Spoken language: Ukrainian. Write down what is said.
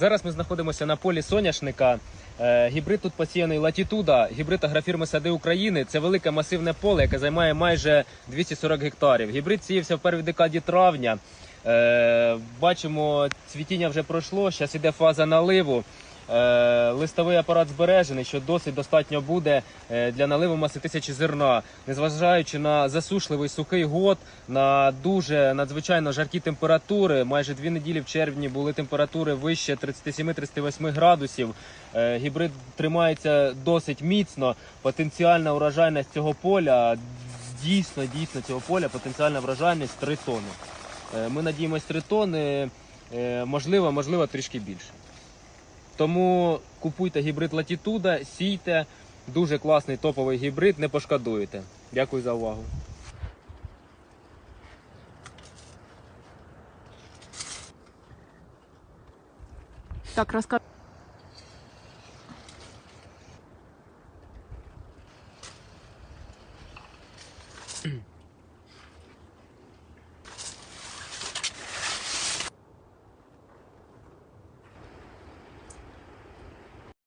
Зараз ми знаходимося на полі соняшника. Е, Гібрид тут посіяний латітуда, гібрид агрофірми Сади України. Це велике масивне поле, яке займає майже 240 гектарів. Гібрид сіявся в першій декаді травня. Е, Бачимо, цвітіння вже пройшло. Зараз іде фаза наливу. Е, Листовий апарат збережений, що досить достатньо буде е, для наливу маси тисячі зерна, незважаючи на засушливий сухий год, на дуже надзвичайно жаркі температури. Майже дві неділі в червні були температури вище 37-38 градусів. Гібрид тримається досить міцно. Потенціальна урожайність цього поля дійсно, дійсно цього поля потенціальна врожайність 3 тони. Е, Ми надіємось 3 тони, е, можливо, можливо, трішки більше. Тому купуйте гібрид Latitude, сійте. Дуже класний топовий гібрид, не пошкодуєте. Дякую за увагу. Так, розкажи.